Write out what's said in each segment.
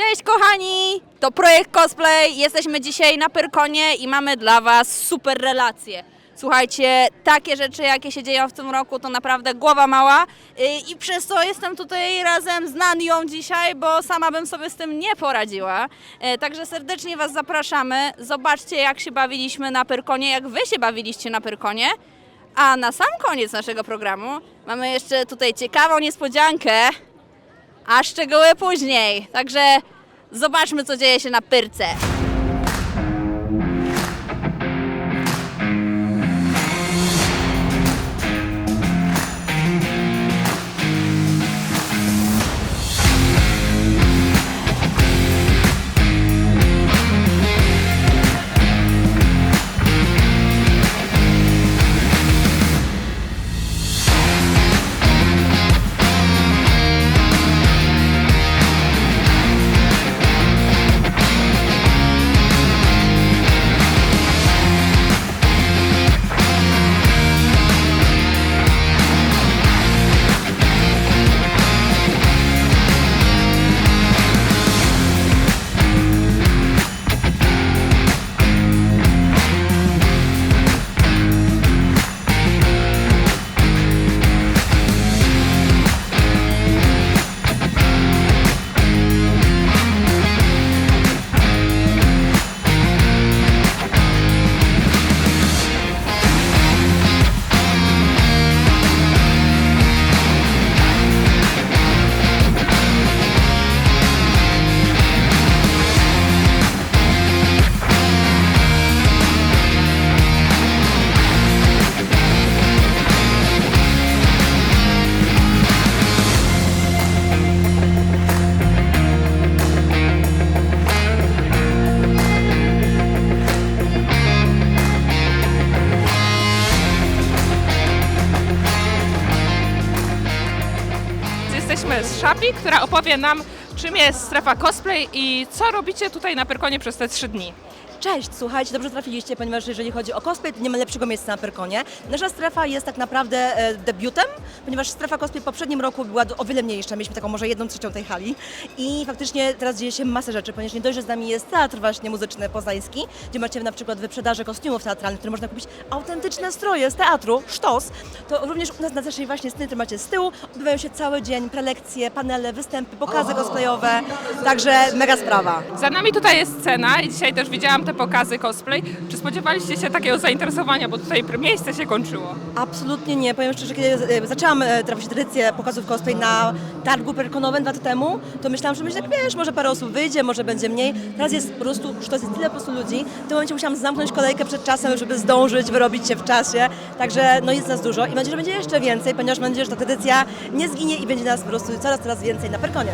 Cześć kochani! To projekt Cosplay. Jesteśmy dzisiaj na Pyrkonie i mamy dla Was super relacje. Słuchajcie, takie rzeczy, jakie się dzieją w tym roku, to naprawdę głowa mała Yy, i przez to jestem tutaj razem z Nanią dzisiaj, bo sama bym sobie z tym nie poradziła. Yy, Także serdecznie Was zapraszamy. Zobaczcie, jak się bawiliśmy na Pyrkonie, jak Wy się bawiliście na Pyrkonie. A na sam koniec naszego programu mamy jeszcze tutaj ciekawą niespodziankę a szczegóły później. Także zobaczmy, co dzieje się na Pyrce. Opowie nam, czym jest strefa cosplay i co robicie tutaj na Pyrkonie przez te trzy dni. Cześć, słuchajcie, dobrze trafiliście, ponieważ jeżeli chodzi o cosplay, to nie ma lepszego miejsca na Pyrkonie. Nasza strefa jest tak naprawdę e, debiutem, ponieważ strefa cosplay w poprzednim roku była o wiele mniejsza, mieliśmy taką może jedną trzecią tej hali i faktycznie teraz dzieje się masa rzeczy, ponieważ nie dość, że z nami jest teatr właśnie muzyczny poznański, gdzie macie na przykład wyprzedaże kostiumów teatralnych, które można kupić autentyczne stroje z teatru, sztos, to również u nas na naszej właśnie scenie, macie z tyłu, odbywają się cały dzień prelekcje, panele, występy, pokazy cosplayowe, także mega sprawa. Za nami tutaj jest scena i dzisiaj też widziałam te pokazy cosplay. Czy spodziewaliście się takiego zainteresowania, bo tutaj miejsce się kończyło? Absolutnie nie. Powiem szczerze, kiedy e, zaczęłam e, trafić tradycję pokazów cosplay na targu perkonowym dwa lata temu, to myślałam, że będzie tak, wiesz, może parę osób wyjdzie, może będzie mniej. Teraz jest po prostu, że to jest tyle po prostu ludzi. W tym momencie musiałam zamknąć kolejkę przed czasem, żeby zdążyć, wyrobić się w czasie. Także no jest nas dużo i mam nadzieję, że będzie jeszcze więcej, ponieważ mam nadzieję, że ta tradycja nie zginie i będzie nas po prostu coraz, coraz więcej na perkonie.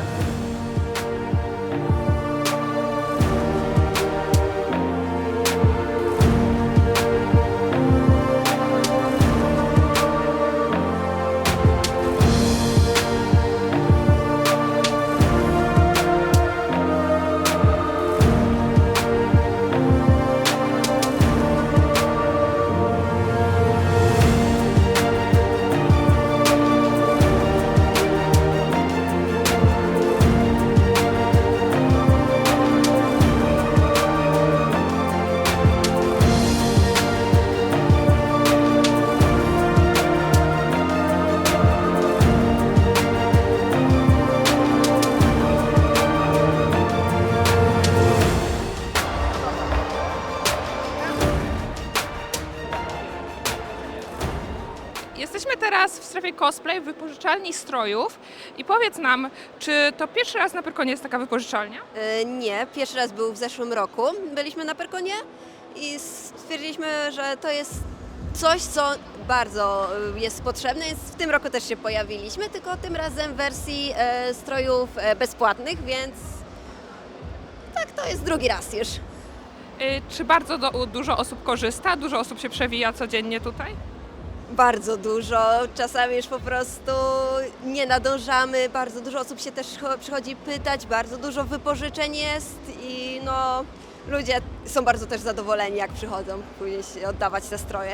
Jesteśmy teraz w strefie cosplay w wypożyczalni strojów i powiedz nam, czy to pierwszy raz na Pyrkonie jest taka wypożyczalnia? E, Nie, pierwszy raz był w zeszłym roku. Byliśmy na Perkonie i stwierdziliśmy, że to jest coś, co bardzo e, jest potrzebne. Więc w tym roku też się pojawiliśmy, tylko tym razem w wersji e, strojów e, bezpłatnych, więc tak, to jest drugi raz już. Y, Czy bardzo do, dużo osób korzysta? Dużo osób się przewija codziennie tutaj? Bardzo dużo, czasami już po prostu nie nadążamy, bardzo dużo osób się też cho- przychodzi pytać, bardzo dużo wypożyczeń jest i no ludzie są bardzo też zadowoleni jak przychodzą później się oddawać te stroje.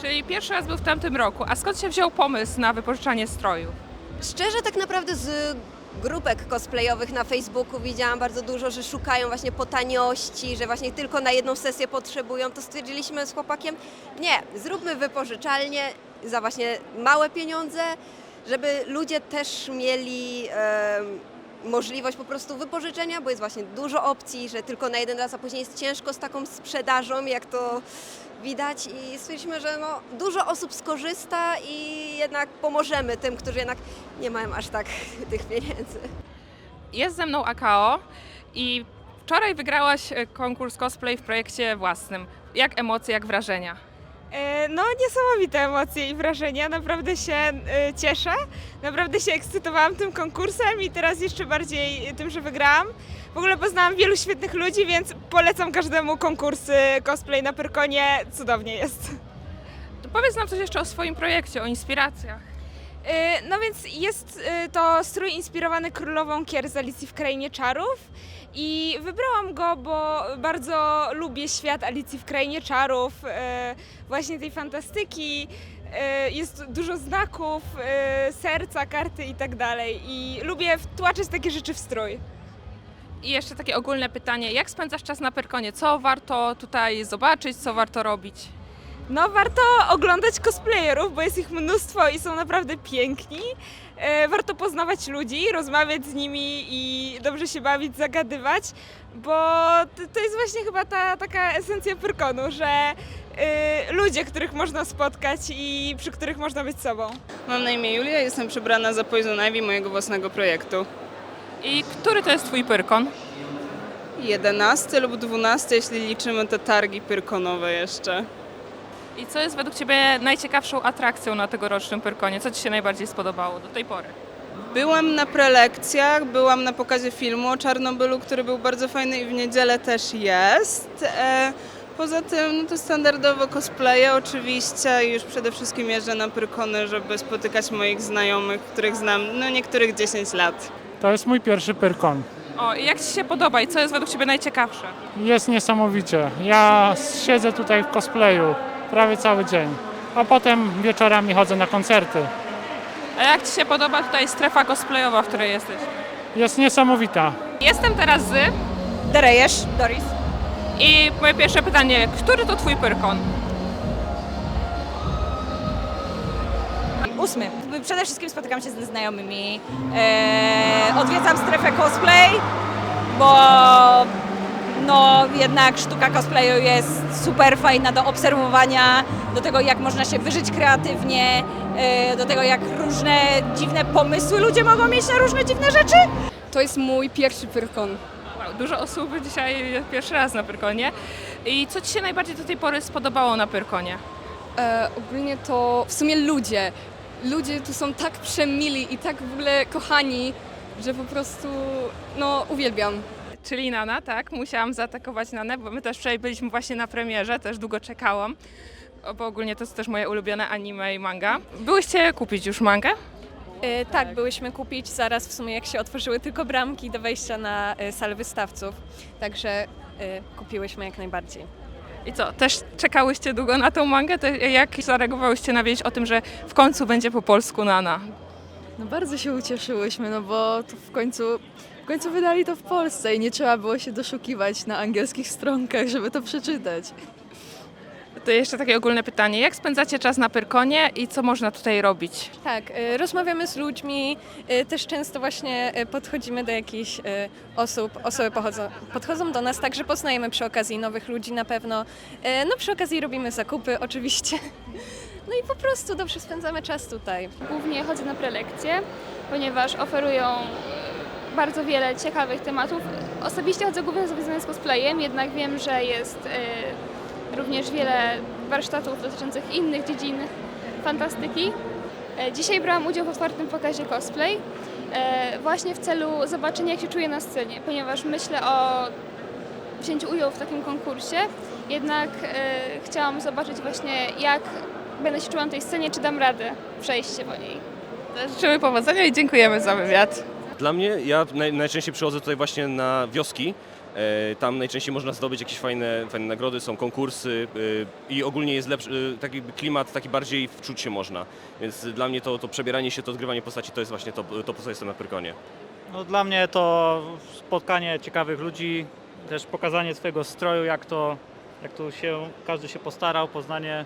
Czyli pierwszy raz był w tamtym roku. A skąd się wziął pomysł na wypożyczanie strojów? Szczerze tak naprawdę z grupek cosplayowych na Facebooku. Widziałam bardzo dużo, że szukają właśnie po taniości, że właśnie tylko na jedną sesję potrzebują, to stwierdziliśmy z chłopakiem, nie, zróbmy wypożyczalnię za właśnie małe pieniądze, żeby ludzie też mieli możliwość po prostu wypożyczenia, bo jest właśnie dużo opcji, że tylko na jeden raz, a później jest ciężko z taką sprzedażą, jak to widać i stwierdziliśmy, że no, dużo osób skorzysta i jednak pomożemy tym, którzy jednak nie mają aż tak tych pieniędzy. Jest ze mną AKO i wczoraj wygrałaś e, konkurs cosplay w projekcie własnym. Jak emocje, jak wrażenia? E, No, niesamowite emocje i wrażenia. Naprawdę się e, cieszę. Naprawdę się ekscytowałam tym konkursem i teraz jeszcze bardziej tym, że wygrałam. W ogóle poznałam wielu świetnych ludzi, więc polecam każdemu konkursy cosplay na Pyrkonie. Cudownie jest. Powiedz nam coś jeszcze o swoim projekcie, o inspiracjach. E, No więc jest e, to strój inspirowany królową Kier z Alicji w Krainie Czarów i wybrałam go, bo bardzo lubię świat Alicji w Krainie Czarów, e, właśnie tej fantastyki. Jest dużo znaków, serca, karty i tak dalej i lubię wtłaczać takie rzeczy w strój. I jeszcze takie ogólne pytanie, jak spędzasz czas na Pyrkonie? Co warto tutaj zobaczyć, co warto robić? No, warto oglądać cosplayerów, bo jest ich mnóstwo i są naprawdę piękni. E, warto poznawać ludzi, rozmawiać z nimi i dobrze się bawić, zagadywać, bo to, to jest właśnie chyba ta taka esencja Pyrkonu, że e, ludzie, których można spotkać i przy których można być sobą. Mam na imię Julia, jestem przebrana za Poison Ivy mojego własnego projektu. I który to jest twój Pyrkon? 11 lub 12, jeśli liczymy te targi pyrkonowe jeszcze. I co jest według Ciebie najciekawszą atrakcją na tegorocznym Pyrkonie? Co Ci się najbardziej spodobało do tej pory? Byłam na prelekcjach, byłam na pokazie filmu o Czarnobylu, który był bardzo fajny i w niedzielę też jest. E, poza tym no to standardowo cosplaye oczywiście i już przede wszystkim jeżdżę na Pyrkony, żeby spotykać moich znajomych, których znam no niektórych 10 lat. To jest mój pierwszy Pyrkon. O, i jak Ci się podoba i co jest według Ciebie najciekawsze? Jest niesamowicie. Ja siedzę tutaj w cosplayu prawie cały dzień, a potem wieczorami chodzę na koncerty. A jak Ci się podoba tutaj strefa cosplayowa, w której jesteś? Jest niesamowita. Jestem teraz z Darejesz, Doris. i moje pierwsze pytanie, który to Twój Pyrkon? Ósmy. Przede wszystkim spotykam się ze znajomymi. E, odwiedzam strefę cosplay, bo no jednak sztuka cosplayu jest super fajna do obserwowania, do tego jak można się wyżyć kreatywnie, e, do tego jak różne dziwne pomysły ludzie mogą mieć na różne dziwne rzeczy. To jest mój pierwszy Pyrkon. Wow, dużo osób dzisiaj pierwszy raz na Pyrkonie. I co Ci się najbardziej do tej pory spodobało na Pyrkonie? E, ogólnie to w sumie ludzie. Ludzie tu są tak przemili i tak w ogóle kochani, że po prostu no uwielbiam. Czyli Nana, tak? Musiałam zaatakować Nanę, bo my też wczoraj byliśmy właśnie na premierze, też długo czekałam. O, Bo ogólnie to jest też moje ulubione anime i manga. Byłyście kupić już mangę? E, tak, byłyśmy kupić zaraz w sumie jak się otworzyły tylko bramki do wejścia na e, salę wystawców. Także e, kupiłyśmy jak najbardziej. I co, też czekałyście długo na tą mangę? To jak zareagowałyście na wieść o tym, że w końcu będzie po polsku Nana? No bardzo się ucieszyłyśmy, no bo to w końcu, końcu wydali to w Polsce i nie trzeba było się doszukiwać na angielskich stronkach, żeby to przeczytać. To jeszcze takie ogólne pytanie. Jak spędzacie czas na Pyrkonie i co można tutaj robić? Tak, e, rozmawiamy z ludźmi, e, też często właśnie e, podchodzimy do jakichś osób, osoby pochodzą, podchodzą do nas, także poznajemy przy okazji nowych ludzi na pewno. No przy okazji robimy zakupy oczywiście. No i po prostu dobrze spędzamy czas tutaj. Głównie chodzę na prelekcje, ponieważ oferują bardzo wiele ciekawych tematów. Osobiście chodzę głównie związane z cosplayem, jednak wiem, że jest e, również wiele warsztatów dotyczących innych dziedzin fantastyki. E, Dzisiaj brałam udział w otwartym pokazie cosplay, e, właśnie w celu zobaczenia, jak się czuję na scenie, ponieważ myślę o wzięciu udziału w takim konkursie, jednak e, chciałam zobaczyć właśnie, jak będę się czuła na tej scenie, czy dam radę przejść się po niej. Życzymy powodzenia i dziękujemy za wywiad. Dla mnie, ja naj, najczęściej przychodzę tutaj właśnie na wioski. E, tam najczęściej można zdobyć jakieś fajne, fajne nagrody, są konkursy e, i ogólnie jest lepszy, e, taki klimat, taki bardziej wczuć się można. Więc dla mnie to, to przebieranie się, to odgrywanie postaci to jest właśnie to, to po co jestem na Pyrkonie. No, dla mnie to spotkanie ciekawych ludzi, też pokazanie swojego stroju, jak to, jak to się, każdy się postarał, poznanie.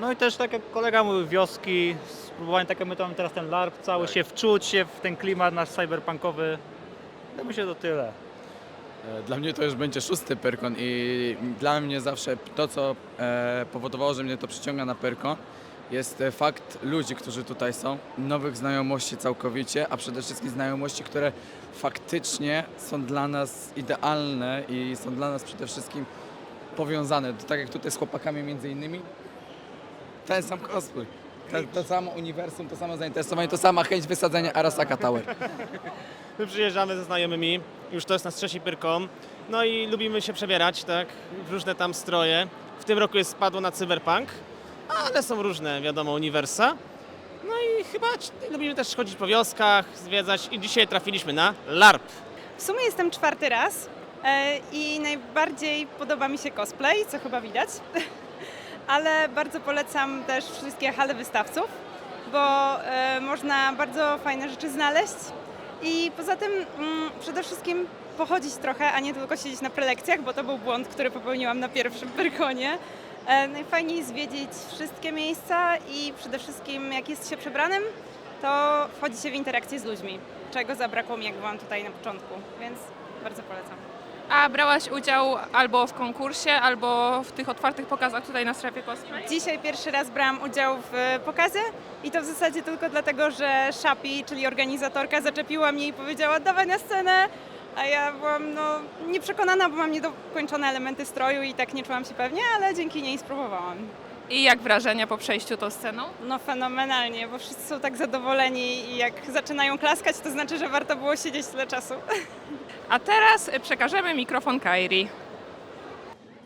No i też tak jak kolega mówił, wioski, spróbowanie tak jak my tam teraz ten LARP, cały się wczuć się w ten klimat nasz cyberpunkowy. Ja myślę, to tyle. E, Dla mnie to już będzie szósty Pyrkon i dla mnie zawsze to, co e, powodowało, że mnie to przyciąga na Pyrkon, jest e, fakt ludzi, którzy tutaj są, nowych znajomości całkowicie, a przede wszystkim znajomości, które faktycznie są dla nas idealne i są dla nas przede wszystkim powiązane. Tak jak tutaj z chłopakami między innymi, ten sam cosplay. To, to samo uniwersum, to samo zainteresowanie, to sama chęć wysadzenia Arasaka Tower. My przyjeżdżamy ze znajomymi, już to jest nasz trzeci Pyrkon, no i lubimy się przebierać, tak, w różne tam stroje. W tym roku jest spadło na cyberpunk, ale są różne, wiadomo, uniwersa. No i chyba c- lubimy też chodzić po wioskach, zwiedzać i dzisiaj trafiliśmy na LARP. W sumie jestem czwarty raz e, i najbardziej podoba mi się cosplay, co chyba widać. Ale bardzo polecam też wszystkie hale wystawców, bo e, można bardzo fajne rzeczy znaleźć. I poza tym mm, przede wszystkim pochodzić trochę, a nie tylko siedzieć na prelekcjach, bo to był błąd, który popełniłam na pierwszym Pyrkonie. E, najfajniej zwiedzić wszystkie miejsca i przede wszystkim jak jest się przebranym, to wchodzi się w interakcję z ludźmi, czego zabrakło mi, jak byłam tutaj na początku, więc bardzo polecam. A brałaś udział albo w konkursie, albo w tych otwartych pokazach tutaj na strefie cosplay? Dzisiaj pierwszy raz brałam udział w pokazie i to w zasadzie tylko dlatego, że Szapi, czyli organizatorka, zaczepiła mnie i powiedziała dawaj na scenę, a ja byłam no, nieprzekonana, bo mam niedokończone elementy stroju i tak nie czułam się pewnie, ale dzięki niej spróbowałam. I jak wrażenia po przejściu tą sceną? No fenomenalnie, bo wszyscy są tak zadowoleni i jak zaczynają klaskać, to znaczy, że warto było siedzieć tyle czasu. A teraz przekażemy mikrofon Kairi.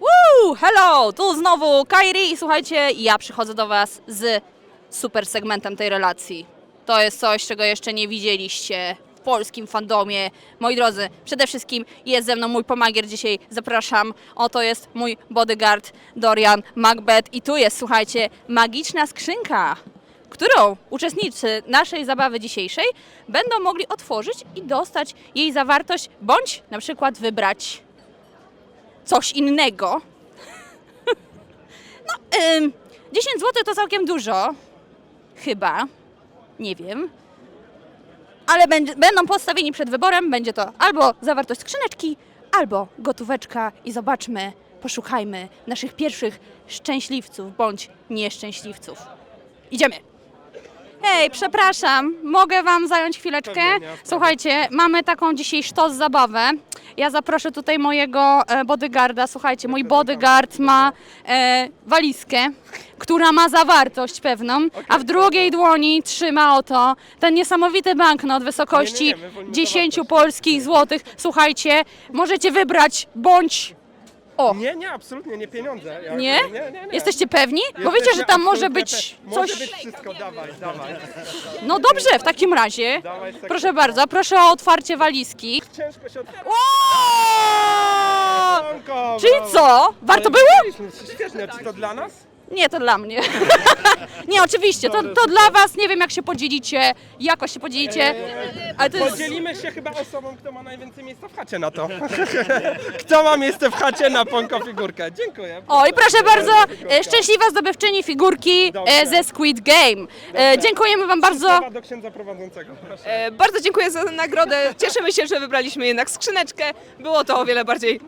Woo! Hello! Tu znowu Kairi i słuchajcie, ja przychodzę do Was z super segmentem tej relacji. To jest coś, czego jeszcze nie widzieliście polskim fandomie. Moi drodzy, przede wszystkim jest ze mną mój pomagier dzisiaj, zapraszam. Oto jest mój bodyguard Dorian Macbeth i tu jest, słuchajcie, magiczna skrzynka, którą uczestnicy naszej zabawy dzisiejszej będą mogli otworzyć i dostać jej zawartość, bądź na przykład wybrać coś innego. No, ym, 10 zł to całkiem dużo. Chyba. Nie wiem. Ale będzie, będą postawieni przed wyborem. Będzie to albo zawartość skrzyneczki, albo gotóweczka. I zobaczmy, poszukajmy naszych pierwszych szczęśliwców bądź nieszczęśliwców. Idziemy. Hej, przepraszam, mogę Wam zająć chwileczkę? Słuchajcie, mamy taką dzisiaj sztos zabawę. Ja zaproszę tutaj mojego e, bodyguarda. Słuchajcie, mój bodyguard ma e, walizkę, która ma zawartość pewną, a w drugiej dłoni trzyma oto ten niesamowity banknot wysokości Nie, nie, nie, my wolimy 10 zawartość. polskich złotych. Słuchajcie, możecie wybrać bądź... O, Nie, nie, absolutnie nie pieniądze. Nie? nie, nie. Jesteście pewni? Bo wiecie, że tam może absolutnie być pe- Może coś... być wszystko, dawaj, dawaj. No dobrze, w takim razie. Dawaj sekund. Proszę bardzo, proszę o otwarcie walizki. Ciężko się otwiera. O! Czyli co? Warto Ale było? Świetnie, czy to dla nas? Nie, to dla mnie. Nie, oczywiście, to, to dla was, nie wiem jak się podzielicie, jakoś się podzielicie, ale to jest... Podzielimy się chyba osobą, kto ma najwięcej miejsca w chacie na to. Kto ma miejsce w chacie na ponko figurkę? Dziękuję. O i proszę bardzo, e, szczęśliwa zdobywczyni figurki e, ze Squid Game. E, Dziękujemy wam bardzo. Sprawa do księdza prowadzącego. Proszę. E, bardzo dziękuję za nagrodę. Cieszymy się, że wybraliśmy jednak skrzyneczkę. Było to o wiele bardziej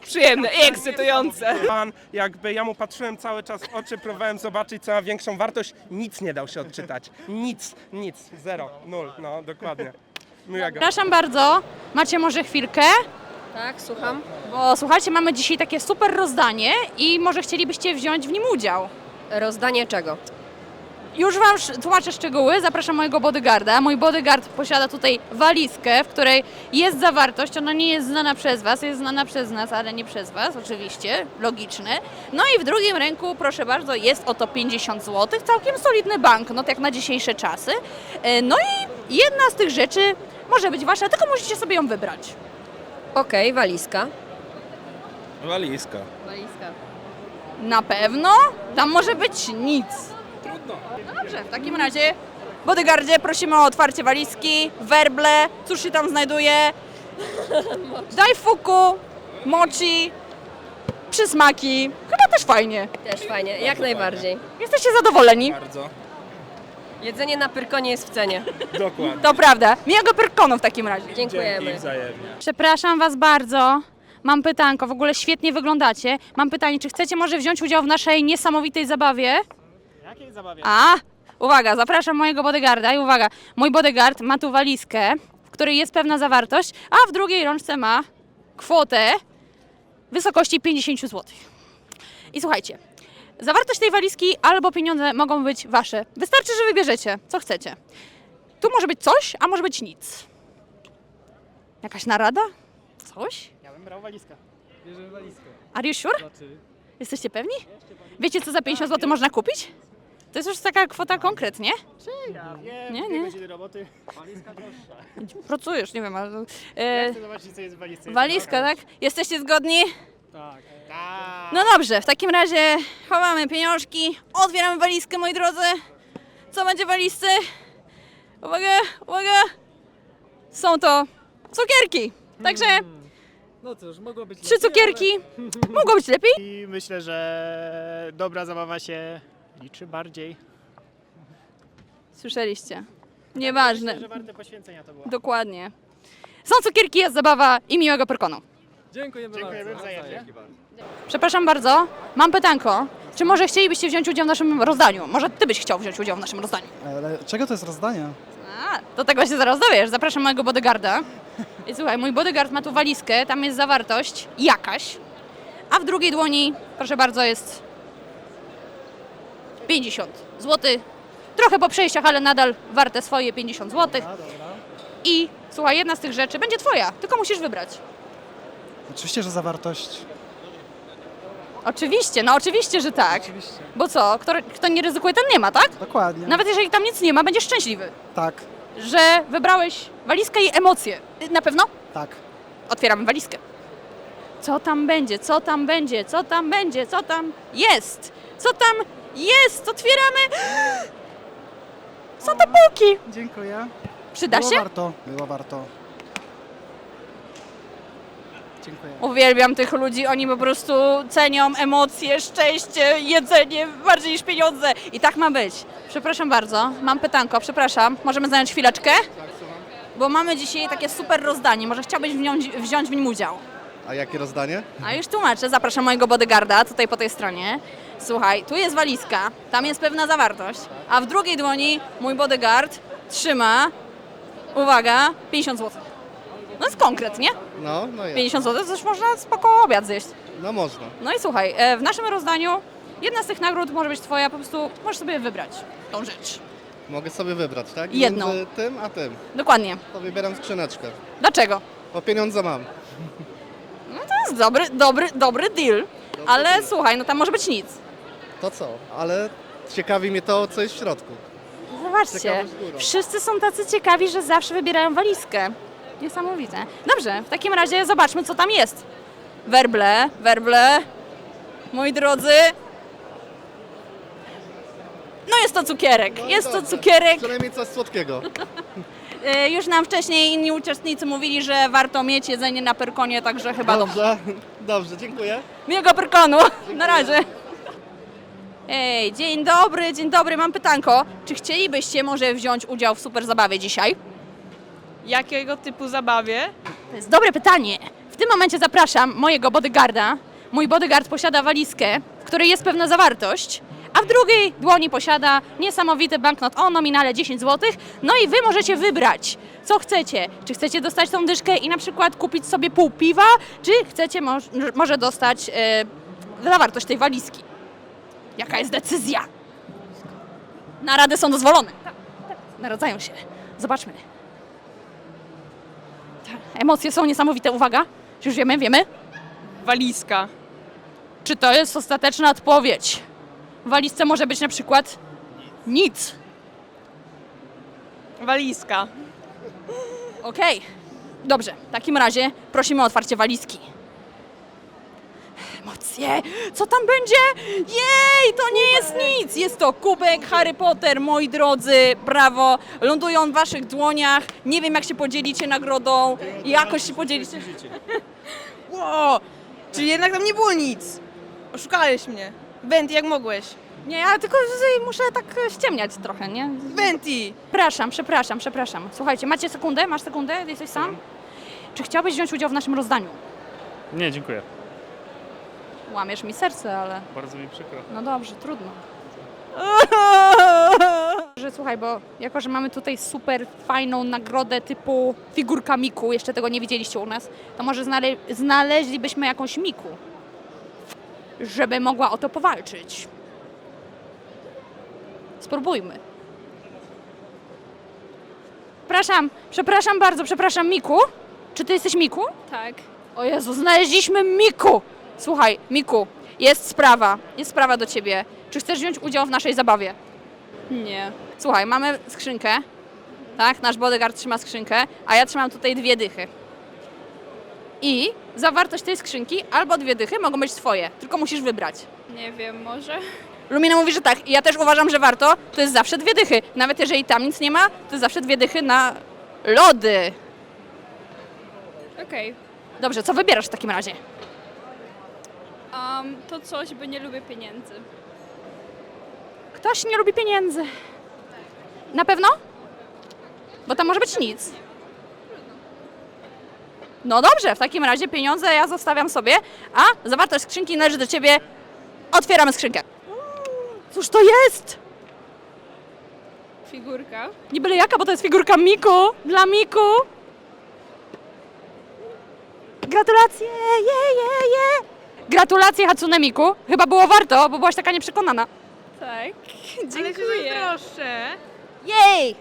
przyjemne i ekscytujące. Pan, jakby ja mu patrzyłem cały czas w oczy, próbowałem zobaczyć, co ma większą wartość. Nic nie dał się odczytać. Nic, nic. Zero, nul, no dokładnie. Miłego. Przepraszam bardzo, macie może chwilkę? Tak, słucham. Bo słuchajcie, mamy dzisiaj takie super rozdanie i może chcielibyście wziąć w nim udział. Rozdanie czego? Już Wam tłumaczę szczegóły. Zapraszam mojego bodyguarda. Mój bodyguard posiada tutaj walizkę, w której jest zawartość. Ona nie jest znana przez Was, jest znana przez nas, ale nie przez Was, oczywiście, logiczne. No i w drugim ręku, proszę bardzo, jest oto 50 zł, całkiem solidny banknot, jak na dzisiejsze czasy. E, No i jedna z tych rzeczy może być Wasza, tylko musicie sobie ją wybrać. Okej, walizka. Walizka. Walizka. Na pewno? Tam może być nic. Trudno. Dobrze, w takim razie bodyguardzie, prosimy o otwarcie walizki, werble, cóż się tam znajduje? Daj fuku, mochi, przysmaki. Chyba też fajnie. Też fajnie, jak najbardziej. Jesteście zadowoleni? Bardzo. Jedzenie na Pyrkonie jest w cenie. Dokładnie. To prawda. Miłego Pyrkonu w takim razie. Dziękujemy. wzajemnie. Przepraszam Was bardzo. Mam pytanko, w ogóle świetnie wyglądacie. Mam pytanie, czy chcecie może wziąć udział w naszej niesamowitej zabawie? Jakiej zabawie? A, uwaga, zapraszam mojego bodyguarda i uwaga, mój bodyguard ma tu walizkę, w której jest pewna zawartość, a w drugiej rączce ma kwotę w wysokości 50 zł. I słuchajcie, zawartość tej walizki albo pieniądze mogą być wasze. Wystarczy, że wybierzecie, co chcecie. Tu może być coś, a może być nic. Jakaś narada? Coś? Ja bym brał walizkę. Bierzemy walizkę. Are you sure? Jesteście pewni? Wiecie, co za 50 zł można kupić? To jest już taka kwota konkretnie. Ja wiem, Nie, dwie nie. godziny roboty. Walizka droższa. Pracujesz, nie wiem, ale... Ja E, chcę zobaczyć, co jest w walizce. walizka, tak? Jesteście zgodni? Tak. Tak. No dobrze, w takim razie chowamy pieniążki, otwieramy walizkę, moi drodzy. Co będzie w walizce? Uwaga, uwaga! Są to cukierki. Także No cóż, mogło być trzy lepiej, cukierki. Mogło być lepiej. I myślę, że dobra zabawa się liczy bardziej. Słyszeliście. Nieważne. Myślę, że warte poświęcenia to było. Dokładnie. Są cukierki, jest zabawa i miłego Pyrkonu. Dziękujemy, Dziękujemy wzajemnie. Przepraszam bardzo, mam pytanko. Czy może chcielibyście wziąć udział w naszym rozdaniu? Może ty byś chciał wziąć udział w naszym rozdaniu? Ale czego to jest rozdanie? A, do tego się zaraz dowiesz. Zapraszam mojego bodyguarda. I słuchaj, mój bodyguard ma tu walizkę, tam jest zawartość jakaś, a w drugiej dłoni, proszę bardzo, jest 50 zł. Trochę po przejściach, ale nadal warte swoje 50 zł. I słuchaj, jedna z tych rzeczy będzie twoja, tylko musisz wybrać. Oczywiście, że zawartość. Oczywiście, no oczywiście, że tak. Bo co, kto, kto nie ryzykuje, ten nie ma, tak? Dokładnie. Nawet jeżeli tam nic nie ma, będziesz szczęśliwy, Tak, że wybrałeś walizkę i emocje. Na pewno? tak. Otwieramy walizkę. Co tam będzie? Co tam będzie? Co tam będzie? Co tam jest? Co tam jest? Otwieramy. Są to bułki. Dziękuję. Przyda Było się? warto. Było warto. Dziękuję. Uwielbiam tych ludzi, oni po prostu cenią emocje, szczęście, jedzenie bardziej niż pieniądze. I tak ma być. Przepraszam bardzo, mam pytanko, przepraszam. Możemy zająć chwileczkę? Bo mamy dzisiaj takie super rozdanie, może chciałbyś wziąć, wziąć w nim udział. A jakie rozdanie? A już tłumaczę, zapraszam mojego bodyguarda tutaj po tej stronie. Słuchaj, tu jest walizka, tam jest pewna zawartość, a w drugiej dłoni mój bodyguard trzyma, uwaga, 50 zł. No jest konkret, nie? No, no jest. 50 zł to już można spoko obiad zjeść. No można. No i słuchaj, e, w naszym rozdaniu jedna z tych nagród może być twoja, po prostu możesz sobie wybrać tą rzecz. Mogę sobie wybrać, tak? Jedną. Między tym a tym. Dokładnie. To wybieram skrzyneczkę. Dlaczego? Bo pieniądze mam. No to jest dobry, dobry, dobry deal. Ale słuchaj, no tam może być nic. To co? Ale ciekawi mnie to, co jest w środku. Zobaczcie, Ciekawość górą. wszyscy są tacy ciekawi, że zawsze wybierają walizkę. Niesamowite. Dobrze, w takim razie zobaczmy, co tam jest. Werble, werble, moi drodzy. No jest to cukierek, jest to dobrze. cukierek. Przynajmniej coś słodkiego. E, Już nam wcześniej inni uczestnicy mówili, że warto mieć jedzenie na Pyrkonie, także chyba dobrze. Dobrze, dobrze, dziękuję. Miłego Pyrkonu, na razie. Ej, dzień dobry, dzień dobry, mam pytanko. Czy chcielibyście może wziąć udział w super zabawie dzisiaj? Jakiego typu zabawie? To jest dobre pytanie. W tym momencie zapraszam mojego bodyguarda. Mój bodyguard posiada walizkę, w której jest pewna zawartość, a w drugiej dłoni posiada niesamowity banknot o nominale 10 zł. No i wy możecie wybrać, co chcecie. Czy chcecie dostać tą dyszkę i na przykład kupić sobie pół piwa, czy chcecie moż, może dostać e, zawartość tej walizki. Jaka jest decyzja? Narady są dozwolone. Tak, tak, Naradzają się. Zobaczmy. Emocje są niesamowite. Uwaga, czy już wiemy, wiemy? Walizka. Czy to jest ostateczna odpowiedź? W walizce może być na przykład nic. Walizka. Okej, dobrze. W takim razie prosimy o otwarcie walizki. Emocje. Co tam będzie? Jej, to nie jest nic! Jest to kubek Harry Potter, moi drodzy, brawo! Lądują w waszych dłoniach. Nie wiem, jak się podzielicie nagrodą. Jakoś się podzielicie. Wow! Czyli jednak tam nie było nic. Oszukałeś mnie. Benty, jak mogłeś? Nie, ja tylko z- muszę tak e, ściemniać trochę, nie? Benty! Przepraszam, przepraszam, przepraszam. Słuchajcie, macie sekundę? Masz sekundę? Jesteś sam? Czy chciałbyś wziąć udział w naszym rozdaniu? Nie, dziękuję. Łamiesz mi serce, ale... Bardzo mi przykro. No dobrze, trudno. Że słuchaj, bo jako, że mamy tutaj super fajną nagrodę typu figurka Miku, jeszcze tego nie widzieliście u nas, to może znale znaleźlibyśmy jakąś Miku, żeby mogła o to powalczyć. Spróbujmy. Przepraszam, przepraszam bardzo, przepraszam Miku. Czy ty jesteś Miku? Tak. O Jezu, znaleźliśmy Miku! Słuchaj, Miku, jest sprawa, jest sprawa do ciebie. Czy chcesz wziąć udział w naszej zabawie? Nie. Słuchaj, mamy skrzynkę, tak? Nasz bodyguard trzyma skrzynkę, a ja trzymam tutaj dwie dychy. I zawartość tej skrzynki albo dwie dychy mogą być twoje, tylko musisz wybrać. Nie wiem, może? Lumina mówi, że tak i ja też uważam, że warto. To jest zawsze dwie dychy. Nawet jeżeli tam nic nie ma, to jest zawsze dwie dychy na lody. Okej. Dobrze, co wybierasz w takim razie? Um, to coś, bo nie lubię pieniędzy. Ktoś nie lubi pieniędzy. Na pewno? Bo tam może być nic. No dobrze, w takim razie pieniądze ja zostawiam sobie, a zawartość skrzynki należy do ciebie. Otwieramy skrzynkę. Cóż to jest? Figurka. Nie byle jaka, bo to jest figurka Miku. Dla Miku. Gratulacje, je, je, je. Gratulacje Hatsune Miku. Chyba było warto, bo byłaś taka nieprzekonana. Tak. Dziękuję. Proszę. Jej!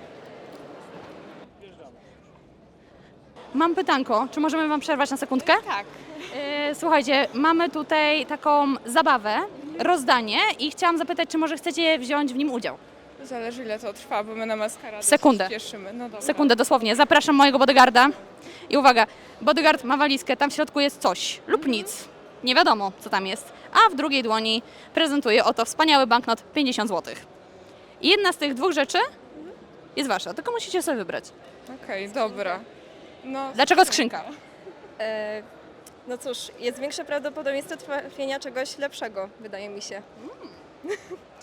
Mam pytanko, czy możemy Wam przerwać na sekundkę? Tak. E, Słuchajcie, mamy tutaj taką zabawę, rozdanie i chciałam zapytać, czy może chcecie wziąć w nim udział? Zależy ile to trwa, bo my na maskaradę Sekundę. się cieszymy. No dobra. Sekundę dosłownie. Zapraszam mojego bodyguarda. I uwaga, bodyguard ma walizkę, tam w środku jest coś lub nic. Nie wiadomo, co tam jest. A w drugiej dłoni prezentuje oto wspaniały banknot 50 zł. I jedna z tych dwóch rzeczy jest wasza, tylko musicie sobie wybrać. Okej, dobra. No, Dlaczego skrzynka? E, no cóż, jest większe prawdopodobieństwo trafienia czegoś lepszego, wydaje mi się.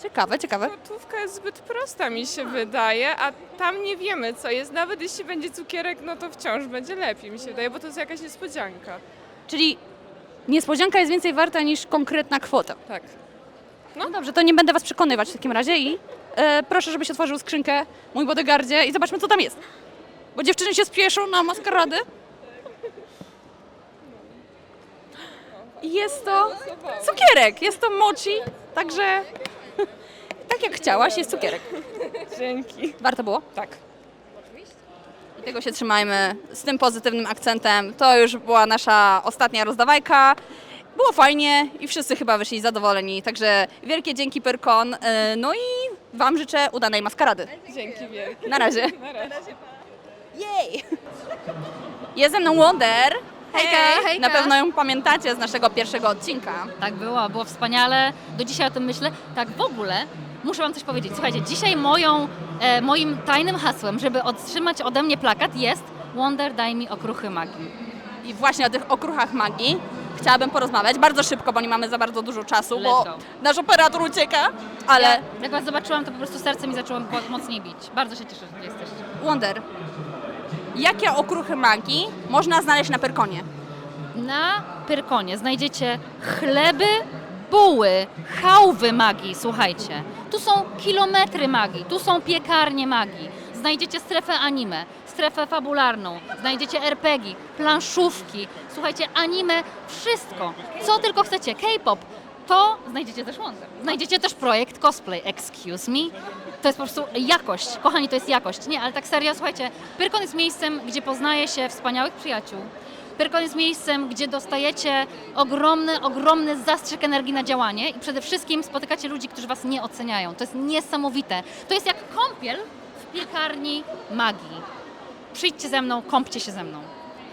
Ciekawe, ciekawe. Gotówka jest zbyt prosta mi się wydaje, a tam nie wiemy co jest. Nawet jeśli będzie cukierek, no to wciąż będzie lepiej mi się wydaje, bo to jest jakaś niespodzianka. Czyli niespodzianka jest więcej warta niż konkretna kwota. Tak. No dobrze, to nie będę Was przekonywać w takim razie i e, proszę, żebyś otworzył skrzynkę, mój bodyguardzie i zobaczmy, co tam jest. Bo dziewczyny się spieszą na maskaradę. I Jest to cukierek, jest to mochi, także tak jak chciałaś, jest cukierek. Dzięki. Warto było? Tak. Tego się trzymajmy z tym pozytywnym akcentem. To już była nasza ostatnia rozdawajka. Było fajnie i wszyscy chyba wyszli zadowoleni. Także wielkie dzięki Pyrkon. e, No i Wam życzę udanej maskarady. Dzięki wielkie. Na razie. Na razie. Jej! Jest ze mną Wonder. Hejka, hejka. Na pewno ją pamiętacie z naszego pierwszego odcinka. Tak było, było wspaniale. Do dzisiaj o tym myślę. Tak w ogóle muszę Wam coś powiedzieć. Słuchajcie, dzisiaj moją, e, moim tajnym hasłem, żeby otrzymać ode mnie plakat jest Wonder daj mi okruchy magii. I właśnie o tych okruchach magii chciałabym porozmawiać. Bardzo szybko, bo nie mamy za bardzo dużo czasu, bo nasz operator ucieka. Ale Ja, jak Was zobaczyłam, to po prostu serce mi zaczęło mo- mocniej bić. Bardzo się cieszę, że tu jesteście. Wonder, jakie okruchy magii można znaleźć na Pyrkonie? Na Pyrkonie znajdziecie chleby, buły, chałwy magii, słuchajcie. Tu są kilometry magii, tu są piekarnie magii. Znajdziecie strefę anime, strefę fabularną, znajdziecie RPG, planszówki, słuchajcie, anime, wszystko, co tylko chcecie, K-pop. To znajdziecie też Wonder. Znajdziecie też projekt cosplay, excuse me. To jest po prostu jakość, kochani, to jest jakość. Nie, ale tak serio, słuchajcie, Pyrkon jest miejscem, gdzie poznaje się wspaniałych przyjaciół, Pyrkon jest miejscem, gdzie dostajecie ogromny, ogromny zastrzyk energii na działanie i przede wszystkim spotykacie ludzi, którzy was nie oceniają. To jest niesamowite. To jest jak kąpiel w piekarni magii. Przyjdźcie ze mną, kąpcie się ze mną.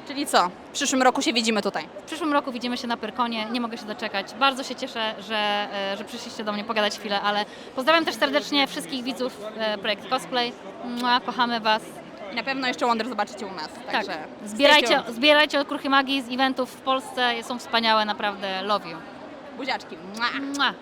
Czyli co? W przyszłym roku się widzimy tutaj. W przyszłym roku widzimy się na Pyrkonie, nie mogę się doczekać. Bardzo się cieszę, że, e, że przyszliście do mnie pogadać chwilę, ale pozdrawiam też serdecznie wszystkich widzów e, Projekt Cosplay. Mua, kochamy Was. I na pewno jeszcze Wonder zobaczycie u nas. Tak, Także zbierajcie, zbierajcie okruchy magii z eventów w Polsce, są wspaniałe, naprawdę, love you. Buziaczki. Mua.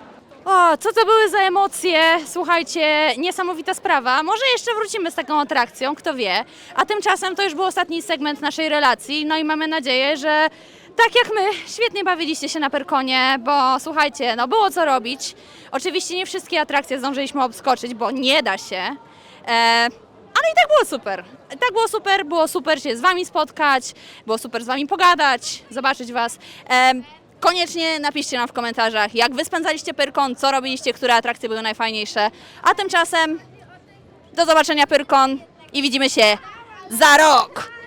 O, co to były za emocje? Słuchajcie, niesamowita sprawa. Może jeszcze wrócimy z taką atrakcją, kto wie. A tymczasem to już był ostatni segment naszej relacji. No i mamy nadzieję, że tak jak my, świetnie bawiliście się na Perkonie, bo słuchajcie, no było co robić. Oczywiście nie wszystkie atrakcje zdążyliśmy obskoczyć, bo nie da się. E, ale i tak było super. Tak było super, było super się z Wami spotkać, było super z Wami pogadać, zobaczyć Was. Koniecznie napiszcie nam w komentarzach, jak Wy spędzaliście Pyrkon, co robiliście, które atrakcje były najfajniejsze. A tymczasem do zobaczenia Pyrkon i widzimy się za rok!